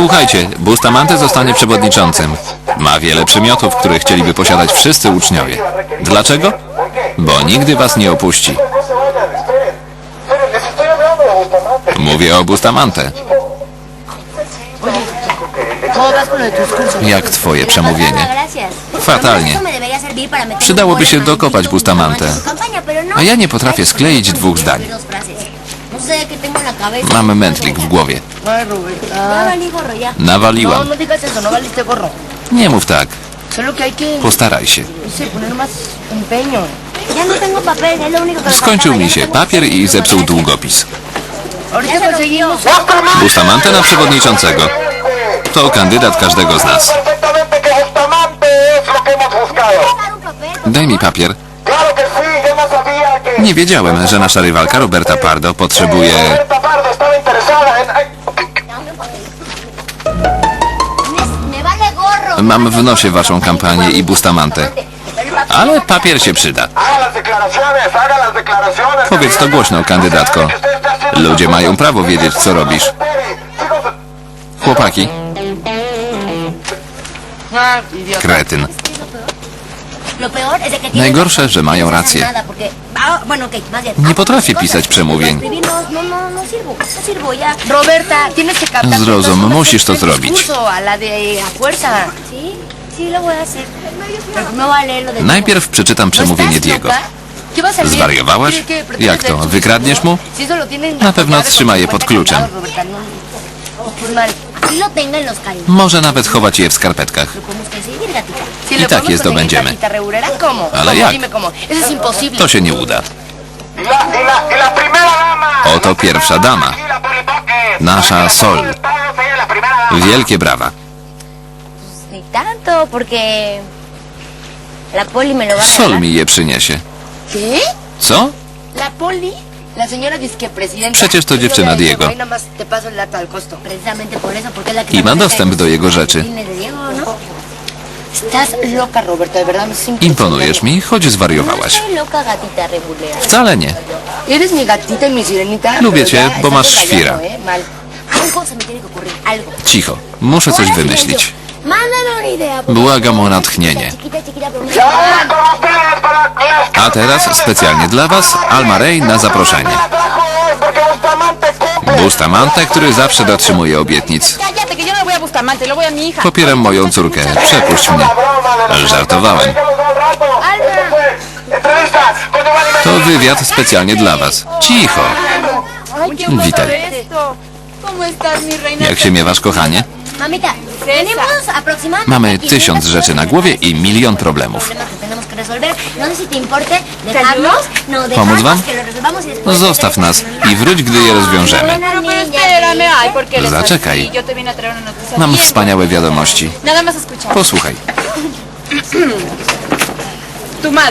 Słuchajcie, Bustamante zostanie przewodniczącym. Ma wiele przymiotów, które chcieliby posiadać wszyscy uczniowie. Dlaczego? Bo nigdy was nie opuści. Mówię o Bustamante. Jak twoje przemówienie? Fatalnie. Przydałoby się dokopać Bustamante. A ja nie potrafię skleić dwóch zdań. Dos frases. No sé qué tengo en la cabeza. Mam mętlik w głowie. No, Nawaliłam. no digas eso, no valiste gorro. Nie mów tak. Postaraj się. no no Skończył mi się no papier i zepsuł długopis. Bustamante na przewodniczącego. To kandydat każdego z nas. Daj mi papier. Claro que sí, yo no sabía que... Nie wiedziałem, że nasza rywalka Roberta Pardo potrzebuje... Mam w nosie waszą kampanię i Bustamante. Ale papier się przyda. Powiedz to głośno, kandydatko. Ludzie mają prawo wiedzieć, co robisz. Chłopaki, idiota. kretyn. Lo peor es de que tienen Najgorsze, że mają No rację. Ah. Nie potrafię pisać przemówień. No, no, no, no no Zrozum, musisz to zrobić. no Najpierw przeczytam ¿No przemówienie Diego. Zwariowałaś? ¿Qué- qué pretendes Jak to, wykradniesz mu? Na pewno trzyma je pod 50 kluczem. No. Lo tenga en los. Może nawet chować je w skarpetkach. Lo I tak podemos je conseguir zdobędziemy. gatita regulera, ¿cómo? Ale ¿Cómo? jak? Dime cómo. Eso es imposible. To się nie uda. y la, y la, y la primera dama. Oto La pierwsza dama. aquí la politoque. Nasza Sol. La primera dama. Wielkie brawa. Ni tanto, porque la poli me lo va a Sol regalar. mi je przyniesie. ¿Qué? Co? La poli. Przecież to dziewczyna Diego. I ma dostęp do jego rzeczy. ¿no? Imponujesz mi, choć No zwariowałaś. Wcale nie. Y. Lubię cię, bo masz świra. ¿eh? Cicho. Muszę coś wymyślić. Błagam o natchnienie. A teraz specjalnie dla was Alma Rey na zaproszenie. Bustamante który zawsze dotrzymuje obietnic. Popieram moją córkę. Przepuść mnie. Żartowałem. To wywiad specjalnie dla was. Cicho. Witaj. Jak się miewasz, kochanie? Mamy 500 tysiąc rzeczy na głowie i milion problemów. No no ¿Pomóc wam? y después... Zostaw nas i wróć, gdy je rozwiążemy. Eres Zaczekaj. noticia. Mam wspaniałe wiadomości. Posłuchaj.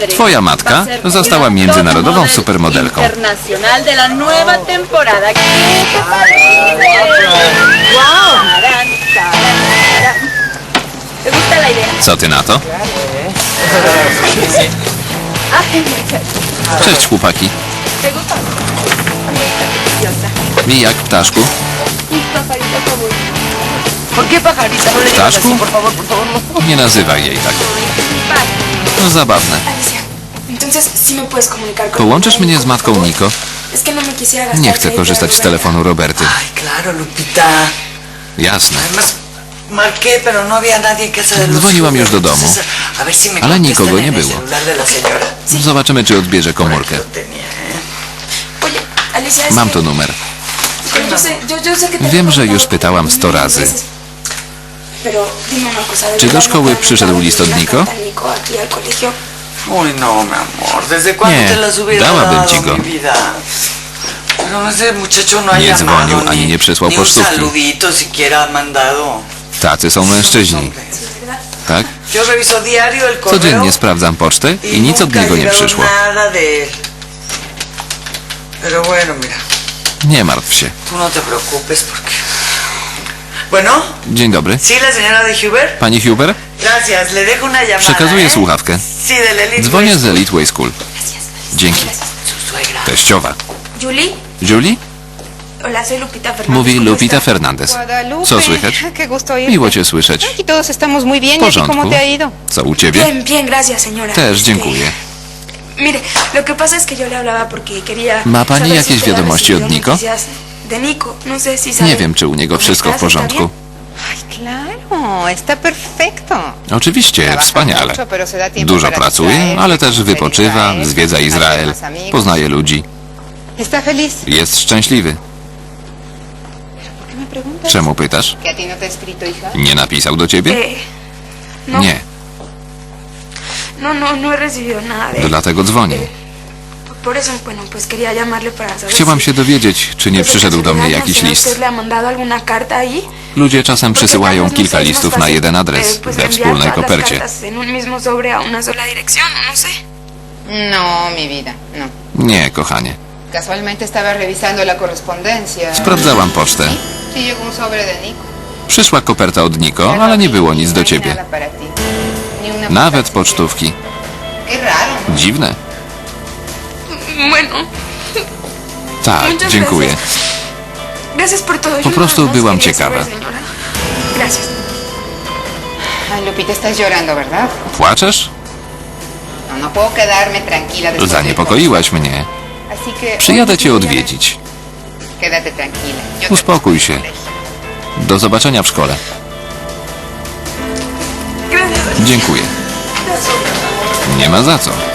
Twoja matka została międzynarodową supermodelką. Internacional Co ty na to? Cześć, chłopaki. I jak, ptaszku? ¿Ptaszku? Nie nazywaj jej tak. No zabawne. Połączysz mnie z matką Niko? No Nie chcę korzystać z telefonu Roberty. Jasne. Además, marqué, pero no había nadie en casa de los Dzwoniłam już do domu. Ale nikogo nie było. Zobaczymy, czy odbierze komórkę. ¿eh? Mam tu numer. Wiem, że już pytałam sto razy. veces, Pero dime una cosa, ¿de Czy do szkoły no te przyszedł list od Niko? no, mi amor. ¿Desde cuándo Nie, dałabym ci go. Nie dzwonił, ani ni, nie przysłał pocztówki. Tacy są mężczyźni. Tak? Codziennie sprawdzam pocztę i nic od niego nie przyszło. Nie martw się. no Dzień dobry. Pani Huber? Przekazuję ¿eh? słuchawkę. Dzwonię z Elite Way School. Dzięki. Teściowa. Julie, Julie? Hola, soy Lupita Fernández. Mówi ¿cómo Lupita. Guadalupe, Co słychać? Miło cię słyszeć. Aquí todos estamos muy bien. W ¿Y a ti porządku. cómo te ha ido? Co u ciebie? Bien, bien, gracias, señora. Też Este, dziękuję. Mire, lo que pasa es que yo le hablaba porque quería. Ma pani saber jakieś si usted ha wiadomości od recibido Nico? noticias De Nico, no sé si sabe. Nie wiem, czy u niego wszystko w estás, ¿está porządku. bien? Ay, claro, está perfecto. Oczywiście, wspaniale. Dużo pracuje, ale też wypoczywa, zwiedza Izrael, poznaje ludzi. ¿Está feliz? Jest szczęśliwy. Czemu pytasz? ¿Que a ti no? Nie napisał do ciebie? Eh, no, Nie, no, no, no dlatego para saber Chciałam si- się dowiedzieć, czy nie przyszedł do mnie jakiś list. Ludzie czasem przysyłają kilka listów na jeden eh, adres we wspólnej kopercie. no. No, no. Nie, kochanie. Casualmente estaba revisando la correspondencia. Sprawdzałam pocztę. Przyszła koperta od Niko, ale nie było nic do ciebie. Nawet pocztówki. ¿no? Dziwne. Tak, dziękuję. Po prostu byłam ciekawa. Lupita, estás llorando, ¿verdad? Płaczesz? No, no Zaniepokoiłaś mnie. Przyjadę cię odwiedzić. Quédate tranquila. Yo te Uspokój się. Do zobaczenia w szkole. Dziękuję. Nie ma za co.